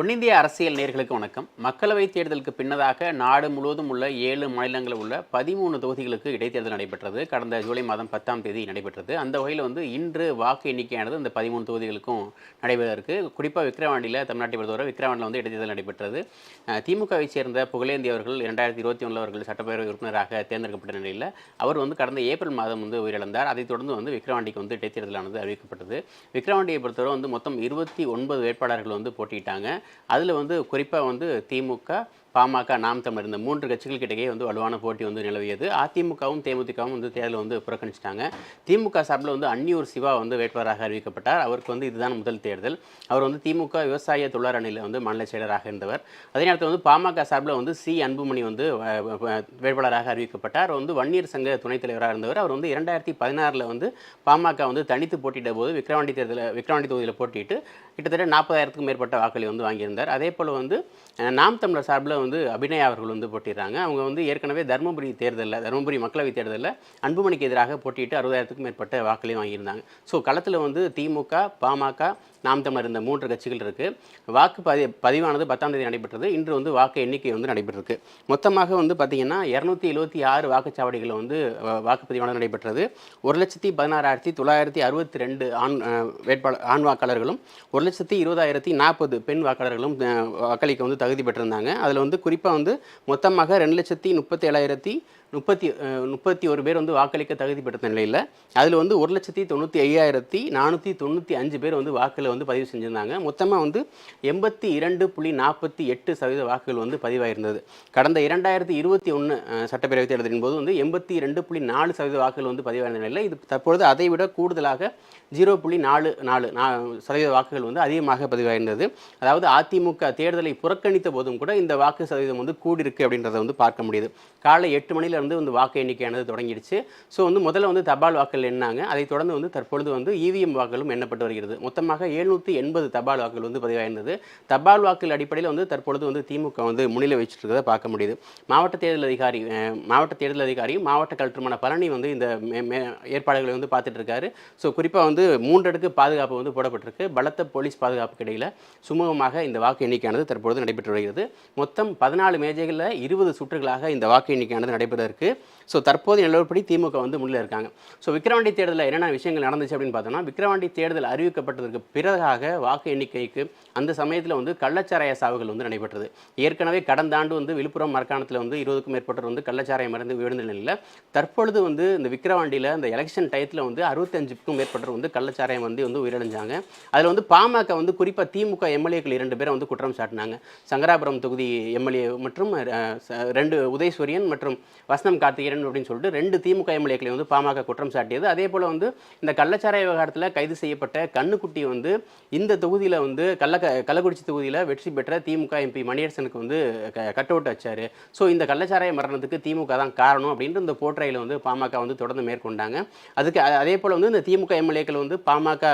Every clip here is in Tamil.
ஒன்னிந்திய அரசியல் நேர்களுக்கு வணக்கம். மக்களவைத் தேர்தலுக்கு பின்னதாக நாடு முழுவதும் உள்ள ஏழு மாநிலங்களில் உள்ள பதிமூணு தொகுதிகளுக்கு இடைத்தேர்தல் நடைபெற்றது. கடந்த ஜூலை மாதம் பத்தாம் தேதி நடைபெற்றது. அந்த வகையில் வந்து இன்று வாக்கு எண்ணிக்கையானது அந்த பதிமூணு தொகுதிகளுக்கும் நடைபெற இருக்கு. குறிப்பாக விக்ரவாண்டியில் தமிழ்நாட்டை பொறுத்தவரை விக்கிரவாண்டியில் வந்து இடைத்தேர்தல் நடைபெற்றது. திமுகவை சேர்ந்த புகழேந்தி அவர்கள் இரண்டாயிரத்தி இருபத்தி ஒன்றில் அவர்கள் சட்டப்பேரவை உறுப்பினராக தேர்ந்தெடுக்கப்பட்ட நிலையில் அவர் வந்து கடந்த ஏப்ரல் மாதம் வந்து உயிரிழந்தார். அதைத் தொடர்ந்து வந்து விக்ரவாண்டிக்கு வந்து இடைத்தேர்தலானது அறிவிக்கப்பட்டது. விக்ரவாண்டியை பொறுத்தவரை வந்து மொத்தம் இருபத்தி ஒன்பது வேட்பாளர்கள் வந்து போட்டியிட்டாங்க. அதில் வந்து குறிப்பாக வந்து திமுக பாமக நாம் தமிழ் இந்த மூன்று கட்சிகளுக்கிடையே வந்து வலுவான போட்டி வந்து நிலவியது. அதிமுகவும் தேமுதிகவும் வந்து தேர்தலை வந்து புறக்கணிச்சிட்டாங்க. திமுக சார்பில் வந்து அன்னியூர் சிவா வந்து வேட்பாளராக அறிவிக்கப்பட்டார். அவருக்கு வந்து இதுதான் முதல் தேர்தல். அவர் வந்து திமுக விவசாய தொழிலாளர் அணியில் வந்து மாநில செயலராக இருந்தவர். அதே நேரத்தில் வந்து பாமக சார்பில் வந்து சி. அன்புமணி வந்து வேட்பாளராக அறிவிக்கப்பட்டார். அவர் வந்து வன்னியர் சங்க துணைத் தலைவராக இருந்தவர். அவர் வந்து இரண்டாயிரத்தி பதினாறில் வந்து பாமக வந்து தனித்து போட்டியிட்ட போது விக்ரவாண்டி தேர்தலில் விக்ரவாண்டி தொகுதியில் போட்டியிட்டு கிட்டத்தட்ட நாற்பதாயிரத்துக்கும் மேற்பட்ட வாக்களை வந்து வாங்கியிருந்தார். அதே போல் வந்து நாம் தமிழர் சார்பில் வந்து அபிநயா அவர்கள் வந்து போட்டிடுறாங்க. அவங்க வந்து ஏற்கனவே தருமபுரி தேர்தலில் தருமபுரி மக்களவைத் தேர்தலில் அன்புமணிக்கு எதிராக போட்டியிட்டு அறுபதாயிரத்துக்கும் மேற்பட்ட வாக்குகளையும் வாங்கியிருந்தாங்க. ஸோ களத்தில் வந்து திமுக பாமக நாம் தமிழர் இந்த மூன்று கட்சிகள் இருக்குது வாக்கு பதி பதிவானது பத்தாம் தேதி நடைபெற்றது. இன்று வந்து வாக்கு எண்ணிக்கை வந்து நடைபெற்றிருக்கு. மொத்தமாக வந்து பார்த்திங்கன்னா இரநூத்தி எழுபத்தி ஆறு வாக்குச்சாவடிகள் வந்து வாக்குப்பதிவானது நடைபெற்றது. ஒரு லட்சத்தி பதினாறாயிரத்தி தொள்ளாயிரத்தி அறுபத்தி ரெண்டு ஆண் வேட்பாளர் ஆண் வாக்காளர்களும் ஒரு லட்சத்தி இருபதாயிரத்தி நாற்பது பெண் வாக்காளர்களும் வாக்களிக்க வந்து தகுதி பெற்றிருந்தாங்க. அதில் வந்து குறிப்பாக வந்து மொத்தமாக ரெண்டு லட்சத்தி முப்பத்தி ஏழாயிரத்தி முப்பத்தி முப்பத்தி ஒரு பேர் வந்து வாக்களிக்க தகுதி பெற்ற நிலையில் அதில் வந்து ஒரு லட்சத்தி தொண்ணூற்றி ஐயாயிரத்தி நானூற்றி தொண்ணூற்றி அஞ்சு பேர் வந்து வாக்கில் வந்து பதிவு செஞ்சுருந்தாங்க. மொத்தமாக வந்து எண்பத்தி இரண்டு புள்ளி நாற்பத்தி எட்டு சதவீத வாக்குகள் வந்து பதிவாயிருந்தது. கடந்த இரண்டாயிரத்தி இருபத்தி ஒன்று சட்டப்பேரவைத் தேர்தலின் போது வந்து எண்பத்தி ரெண்டு புள்ளி நாலு சதவீத வாக்குகள் வந்து பதிவாயிருந்த நிலையில் இது தற்பொழுது அதை விட கூடுதலாக ஜீரோ புள்ளி நாலு நாலு நா சதவீத வாக்குகள் வந்து அதிகமாக பதிவாயிருந்தது. அதாவது அதிமுக தேர்தலை புறக்கணித்த போதும் கூட இந்த வாக்கு சதவீதம் வந்து கூடியிருக்கு அப்படின்றத வந்து பார்க்க முடியுது. காலை எட்டு மணிலேருந்து வந்து வாக்கு எண்ணிக்கையானது தொடங்கிடுச்சு. ஸோ வந்து முதல்ல வந்து தபால் வாக்குகள் எண்ணாங்க அதைத் தொடர்ந்து வந்து தற்பொழுது வந்து இவிஎம் வாக்குகளும் எண்ணப்பட்டு வருகிறது. மொத்தமாக ஏழு எழுநூற்றி எண்பது தபால் வாக்குகள் வந்து பதிவாயிருந்தது. தபால் வாக்குகள் அடிப்படையில் வந்து தற்பொழுது வந்து திமுக வந்து முன்னிலை வச்சுட்டு இருக்கிறத பார்க்க முடியுது. மாவட்ட தேர்தல் அதிகாரி மாவட்ட தேர்தல் அதிகாரியும் மாவட்ட கலெக்டருமான பழனி வந்து இந்த ஏற்பாடுகளை வந்து பார்த்துட்டு இருக்காரு ஸோ குறிப்பாக வந்து மூன்றடுக்கு பாதுகாப்பு வந்து போடப்பட்டிருக்கு. பலத்த போலீஸ் பாதுகாப்புக்கு இடையில் சுமூகமாக இந்த வாக்கு எண்ணிக்கையானது தற்பொழுது நடைபெற்று வருகிறது. மொத்தம் பதினாலு மேஜைகளில் இருபது சுற்றுகளாக இந்த வாக்கு எண்ணிக்கையானது நடைபெற இருக்கு ஸோ தற்போது நிலவரப்படி திமுக வந்து முன்னிலை இருக்காங்க. ஸோ விக்கிரவாண்டி தேர்தலில் என்னென்ன விஷயங்கள் நடந்துச்சு அப்படின்னு பார்த்தோம்னா விக்கிரவாண்டி தேர்தல் அறிவிக்கப்பட்டதற்கு பிறகாக வாக்கு எண்ணிக்கைக்கு அந்த சமயத்தில் வந்து கள்ளச்சாராய சாவுகள் வந்து நடைபெற்றது. ஏற்கனவே கடந்த ஆண்டு வந்து விழுப்புரம் மரக்காணத்தில் வந்து இருபதுக்கும் மேற்பட்டவர் வந்து கள்ளச்சாராயம் மருந்து விழுந்த நிலையில் தற்பொழுது வந்து இந்த விக்கிரவாண்டியில் இந்த எலெக்ஷன் டயத்தில் வந்து அறுபத்தஞ்சுக்கும் மேற்பட்டவர் வந்து கள்ளச்சாராயம் வந்து வந்து உயிரிழந்தாங்க. அதில் வந்து பாமக வந்து குறிப்பாக திமுக எம்எல்ஏக்கள் இரண்டு பேரை வந்து குற்றம் சாட்டினாங்க. சங்கராபுரம் தொகுதி எம்எல்ஏ மற்றும் ரெண்டு உதயசூரியன் மற்றும் வசனம் கார்த்திகேயன் அப்படின்னு சொல்லிட்டு ரெண்டு திமுக எம்எல்ஏக்களை வந்து பாமக குற்றம் சாட்டியது. அதே போல் வந்து இந்த கள்ளச்சாராய விவகாரத்தில் கைது செய்யப்பட்ட கண்ணுக்குட்டி வந்து இந்த தொகுதியில் வந்து கள்ள கள்ளக்குறிச்சி தொகுதியில் வெற்றி பெற்ற திமுக எம்பி மணியரசனுக்கு வந்து கட் அவுட் வச்சாரு. ஸோ இந்த கள்ளச்சாராய மரணத்துக்கு திமுக தான் காரணம் அப்படின்ட்டு இந்த போற்றையில் வந்து பாமக வந்து தொடர்ந்து மேற்கொண்டாங்க. அதுக்கு அதே போல் வந்து இந்த திமுக எம்எல்ஏக்கள் வந்து பாமக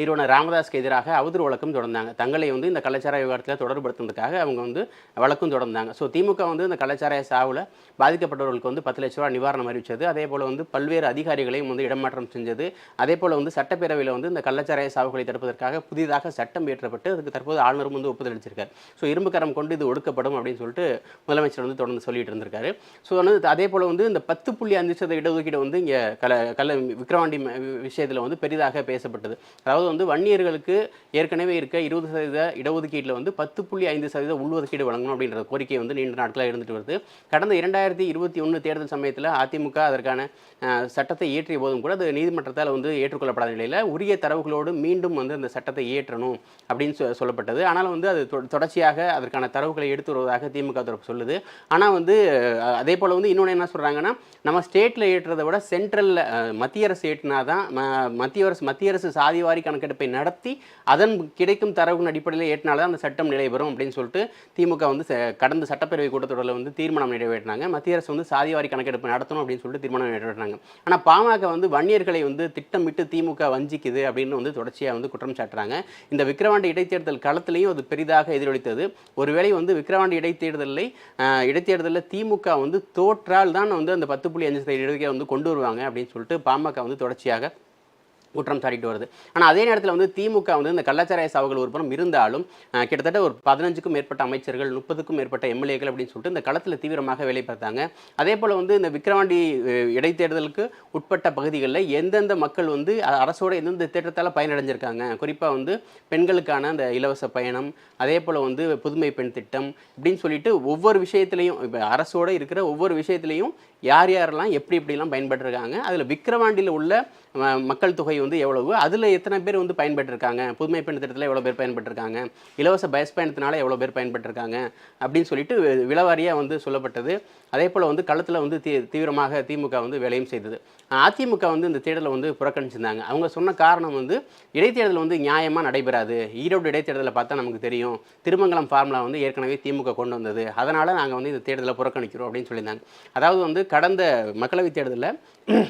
நிறுவனர் ராமதாஸ்க்கு எதிராக அவதூறு வழக்கும் தொடர்ந்தாங்க. தங்களை வந்து இந்த கலாச்சார விவகாரத்தில் தொடர்புபடுத்துனதுக்காக அவங்க வந்து வழக்கும் தொடர்ந்தாங்க. ஸோ திமுக வந்து இந்த கலாச்சார சாவில் பாதிக்கப்பட்டவர்களுக்கு வந்து பத்து லட்ச ரூபா நிவாரணம் அறிவித்தது அதே போல் வந்து பல்வேறு அதிகாரிகளையும் வந்து இடமாற்றம் செஞ்சது. அதே போல் வந்து சட்டப்பேரவையில் வந்து இந்த கள்ளச்சாராய சாவுகளை தடுப்பதற்காக புதிதாக சட்டம் இயற்றப்பட்டு அதுக்கு தற்போது ஆளுநரும் வந்து ஒப்புதல் அளிச்சிருக்காரு. ஸோ இரும்பு கரம் கொண்டு இது ஒடுக்கப்படும் அப்படின்னு சொல்லிட்டு முதலமைச்சர் வந்து தொடர்ந்து சொல்லிட்டு இருந்திருக்காரு. ஸோ வந்து அதே போல் வந்து இந்த பத்து புள்ளி அஞ்சு சதவீத இடஒதுக்கீடு வந்து இங்கே கல கள்ள விக்ரவாண்டி விஷயத்தில் வந்து பெரிதாக பேசப்பட்டது. அதாவது அதாவது வந்து வன்னியர்களுக்கு ஏற்கனவே இருக்க இருபது சதவீத இடஒதுக்கீட்டில் வந்து பத்து புள்ளி ஐந்து சதவீத உள்ஒதுக்கீடு வழங்கணும் அப்படின்ற கோரிக்கை வந்து நீண்ட நாட்களாக இருந்துட்டு வருது. கடந்த இரண்டாயிரத்தி இருபத்தி ஒன்று தேர்தல் சமயத்தில் அதிமுக அதற்கான சட்டத்தை இயற்றிய போதும் கூட அது நீதிமன்றத்தால் வந்து ஏற்றுக்கொள்ளப்படாத நிலையில் உரிய தரவுகளோடு மீண்டும் வந்து அந்த சட்டத்தை இயற்றணும் அப்படின்னு சொல்லப்பட்டது. ஆனால் வந்து அது தொடர்ச்சியாக அதற்கான தரவுகளை எடுத்து வருவதாக திமுக தரப்பு சொல்லுது. ஆனால் வந்து அதே போல் வந்து இன்னொன்று என்ன சொல்கிறாங்கன்னா நம்ம ஸ்டேட்டில் ஏற்றுறதை விட சென்ட்ரலில் மத்திய அரசு ஏற்றினா தான் மத்திய அரசு மத்திய அரசு சாதிவாரி கணக்கெடுப்பை நடத்தி அதன் கிடைக்கும் தரவுகளின் அடிப்படையில் ஏற்றினால தான் அந்த சட்டம் நிலைபெறும் அப்படின்னு சொல்லிட்டு திமுக வந்து கடந்த சட்டப்பேரவை கூட்டத்தொடரில் வந்து தீர்மானம் நிறைவேற்றினாங்க. மத்திய அரசு வந்து சாதிவாரி கணக்கெடுப்பு நடத்தணும் அப்படின்னு சொல்லிட்டு தீர்மானம் நிறைவேற்றினாங்க. ஆனால் பாமக வந்து வன்னியர்களை வந்து திட்டமிட்டு திமுக வஞ்சிக்குது அப்படின்னு வந்து தொடர்ச்சியாக வந்து குற்றம் சாட்டுறாங்க. இந்த விக்கிரவாண்டி இடைத்தேர்தல் களத்திலையும் அது பெரிதாக எதிரொலித்தது. ஒருவேளை வந்து விக்கிரவாண்டி இடைத்தேர்தலை இடைத்தேர்தலில் திமுக வந்து தோற்றால் தான் வந்து அந்த பத்து புள்ளி அஞ்சு சதவீத இடஒதுக்கீடை வந்து கொண்டு வருவாங்க அப்படின்னு சொல்லிட்டு பாமக வந்து தொடர்ச்சியாக குற்றம் சாட்டிட்டு வருது. ஆனால் அதே நேரத்தில் வந்து திமுக வந்து இந்த கள்ளச்சாராய சாவுகள் ஒரு புறம் இருந்தாலும் கிட்டத்தட்ட ஒரு பதினஞ்சுக்கும் மேற்பட்ட அமைச்சர்கள் முப்பதுக்கும் மேற்பட்ட எம்எல்ஏக்கள் அப்படின்னு சொல்லிட்டு இந்த களத்தில் தீவிரமாக வேலை பார்த்தாங்க. அதே போல் வந்து இந்த விக்கிரவாண்டி இடைத்தேர்தலுக்கு உட்பட்ட பகுதிகளில் எந்தெந்த மக்கள் வந்து அரசோட எந்தெந்த திட்டத்தால் பயனடைஞ்சிருக்காங்க? குறிப்பாக வந்து பெண்களுக்கான அந்த இலவச பயணம் அதே போல் வந்து புதுமை பெண் திட்டம் அப்படின்னு சொல்லிட்டு ஒவ்வொரு விஷயத்துலையும் இப்போ அரசோட இருக்கிற ஒவ்வொரு விஷயத்துலையும் யார் யாரெல்லாம் எப்படி எப்படிலாம் பயன்பட்டிருக்காங்க அதில் விக்கிரவாண்டியில் உள்ள மக்கள் தொகை வந்து எவ்வளவு? அதில் எத்தனை பேர் வந்து பயன்பெற்றிருக்காங்க? புதுமை பெண் திட்டத்தில் எவ்வளோ பேர் பயன்பெற்றிருக்காங்க? இலவச பஸ் பயணத்தினால எவ்வளோ பேர் பயன்பெற்றிருக்காங்க? அப்படின்னு சொல்லிட்டு விலவாரியாக வந்து சொல்லப்பட்டது. அதே போல் வந்து களத்தில் வந்து தீ தீவிரமாக திமுக வந்து வேலையும் செய்தது. அதிமுக வந்து இந்த தேர்தலை வந்து புறக்கணிச்சிருந்தாங்க. அவங்க சொன்ன காரணம் வந்து இடைத்தேர்தல் வந்து நியாயமாக நடைபெறாது. ஈரோடு இடைத்தேர்தலை பார்த்தா நமக்கு தெரியும். திருமங்கலம் ஃபார்முலா வந்து ஏற்கனவே திமுக கொண்டு வந்தது. அதனால் நாங்கள் வந்து இந்த தேர்தலை புறக்கணிக்கிறோம் அப்படின்னு சொல்லியிருந்தாங்க. அதாவது வந்து கடந்த மக்களவைத் தேர்தலில்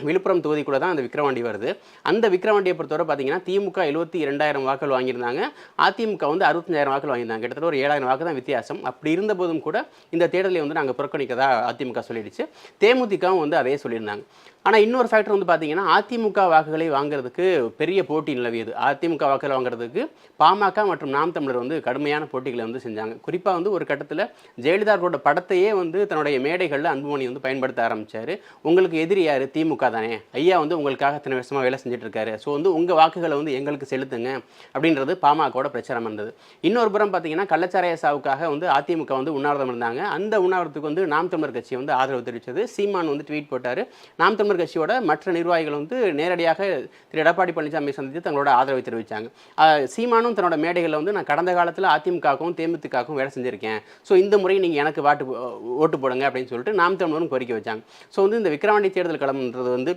விழுப்புரம் தொகுதிக்குள்ள தான் அந்த விக்ரவாண்டி வருது. அந்த விக்ரவாண்டியை பொறுத்தவரை பார்த்தீங்கன்னா திமுக எழுபத்தி இரண்டாயிரம் வாக்குகள் வாங்கியிருந்தாங்க. அதிமுக வந்து அறுபத்தஞ்சாயிரம் வாக்குகள் வாங்கியிருந்தாங்க. கிட்டத்தட்ட ஒரு ஏழாயிரம் வாக்கு தான் வித்தியாசம். அப்படி இருந்த போதும் கூட இந்த தேர்தலை வந்து நாங்கள் புறக்கணிக்கதா அதிமுக சொல்லிடுச்சு. தேமுதிகவும் வந்து அதே சொல்லியிருந்தாங்க. ஆனால் இன்னொரு ஃபேக்டர் வந்து பார்த்தீங்கன்னா அதிமுக வாக்குகளை வாங்குறதுக்கு பெரிய போட்டி நிலவியது. அதிமுக வாக்குகளை வாங்குறதுக்கு பாமக மற்றும் நாம் தமிழர் வந்து கடுமையான போட்டிகளை வந்து செஞ்சாங்க. குறிப்பாக வந்து ஒரு கட்டத்தில் ஜெயலலிதா அவர்களோட படத்தையே வந்து தன்னுடைய மேடைகளில் அன்புமணி வந்து பயன்படுத்த ஆரம்பித்தார் உங்களுக்கு எதிரி யார்? திமுக தானே. ஐயா வந்து உங்களுக்காக இத்தனை வருஷமாக வேலை செஞ்சுட்டு இருக்காரு. ஸோ வந்து உங்கள் வாக்குகளை வந்து எங்களுக்கு செலுத்துங்க அப்படின்றது பாமகவோட பிரச்சாரம் இருந்தது. இன்னொரு புறம் பார்த்தீங்கன்னா கள்ளச்சாராய சாவுக்காக வந்து அதிமுக வந்து உண்ணாவிரதம் இருந்தாங்க. அந்த உண்ணாவிரத்துக்கு வந்து நாம் தமிழர் கட்சி வந்து ஆதரவு தெரிவித்தது சீமான் வந்து ட்வீட் போட்டார். நாம் தமிழர் கட்சியோட மற்ற நிர்வாகிகள் வந்து நேரடியாக திரு எடப்பாடி பழனிசாமி சந்தித்து தங்களோட ஆதரவை தெரிவித்தாங்க சீமானும் தன்னோட மேடைகளில் வந்து நான் கடந்த காலத்தில் அதிமுகவுக்கும் தேமுதிகவுக்கும் வேலை செஞ்சுருக்கேன். ஸோ இந்த முறை நீங்கள் எனக்கு வாட்டு ஓட்டு போடுங்க அப்படின்னு சொல்லிட்டு நாம் தமிழரும் கோரிக்கை வச்சாங்க. ஸோ வந்து இந்த விக்கிரவாண்டி தேர்தல் களம்ன்றது வந்து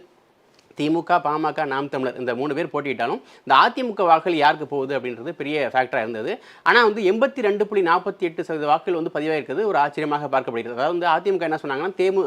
திமுக பாமக நாம் தமிழர் இந்த மூணு பேர் போட்டியிட்டாலும் இந்த அதிமுக வாக்குகள் யாருக்கு போகுது அப்படின்றது பெரிய ஃபேக்டராக இருந்தது. ஆனால் வந்து எண்பத்தி ரெண்டு புள்ளி நாற்பத்தி எட்டு சதவீத வாக்குகள் வந்து பதிவாயிருக்கிறது ஒரு ஆச்சரியமாக பார்க்கப்படுகிறது. அதாவது வந்து அதிமுக என்ன சொன்னாங்கன்னா தேமு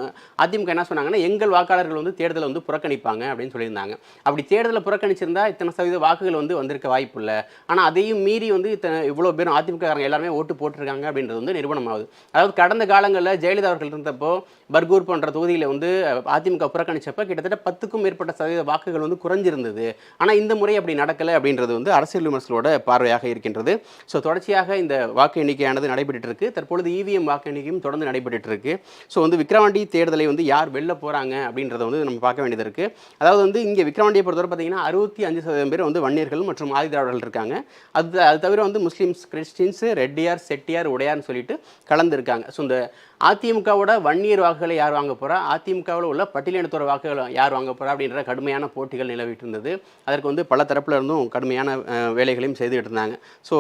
அதிமுக என்ன சொன்னாங்கன்னா எங்கள் வாக்காளர்கள் வந்து தேர்தலை வந்து புறக்கணிப்பாங்க அப்படின்னு சொல்லியிருந்தாங்க. அப்படி தேர்தலை புறக்கணிச்சிருந்தா இத்தனை சதவீத வாக்குகள் வந்து வந்திருக்க வாய்ப்பு இல்லை. ஆனால் அதையும் மீறி வந்து இத்தனை இவ்வளோ பேரும் அதிமுகக்காரங்க எல்லாருமே ஓட்டு போட்டிருக்காங்க அப்படின்றது வந்து நிறுவனம் ஆகுது அதாவது கடந்த காலங்களில் ஜெயலலிதா அவர்கள் இருந்தப்போ பர்கூர் போன்ற தொகுதியில் வந்து அதிமுக புறக்கணிச்சப்போ கிட்டத்தட்ட பத்துக்கும் மேற்பட்ட சதவீத வாக்குகள் வந்து குறைஞ்சிருந்தது. ஆனால் இந்த முறை அப்படி நடக்கலை அப்படின்றது வந்து அரசியல் விமர்சனோட பார்வையாக இருக்கின்றது. ஸோ தொடர்ச்சியாக இந்த வாக்கு எண்ணிக்கையானது நடைபெற்று இருக்கு தற்பொழுது இவிஎம் வாக்கு எண்ணிக்கையும் தொடர்ந்து நடைபெற்று இருக்கு ஸோ வந்து விக்ரவாண்டி தேர்தலை வந்து யார் வெல்ல போகிறாங்க அப்படின்றத வந்து நம்ம பார்க்க வேண்டியது இருக்கு. அதாவது வந்து இங்கே விக்ரவாண்டியை பொறுத்தவரை பார்த்தீங்கன்னா அறுபத்தி அஞ்சு சதவீதம் பேர் வந்து வன்னியர்கள் மற்றும் ஆதிதிராவிடர்கள் இருக்காங்க. அது அது தவிர வந்து முஸ்லீம்ஸ் கிறிஸ்டின்ஸ் ரெட்டியார் செட்டியார் உடையார்னு சொல்லிட்டு கலந்துருக்காங்க. ஸோ இந்த அதிமுகவோட வன்னியர் வாக்குகளை யார் வாங்க போகிறா அதிமுகவில் உள்ள பட்டியலினத்தோட வாக்குகள் யார் வாங்க போகிறா அப்படின்ற கடுமையான போட்டிகள் நிலவிட்டு இருந்தது அதற்கு வந்து பல தரப்புல இருந்தும் கடுமையான வேலைகளையும் செய்துகிட்டு இருந்தாங்க ஸோ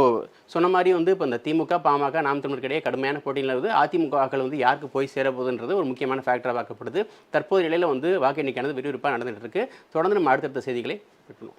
சொன்ன மாதிரி வந்து இப்போ இந்த திமுக பாமக நாம் தமிழருக்கிடையே கடுமையான போட்டி நிலவுது. அதிமுக வாக்கள் வந்து யாருக்கு போய் சேரப்போகுதுன்றது ஒரு முக்கியமான ஃபேக்டராக பார்க்கப்படுது. தற்போது நிலையில் வந்து வாக்கு எண்ணிக்கையானது விறுவிறுப்பாக நடந்துகிட்டு இருக்கு. தொடர்ந்து நம்ம அடுத்தடுத்த செய்திகளை பெற்றுணும்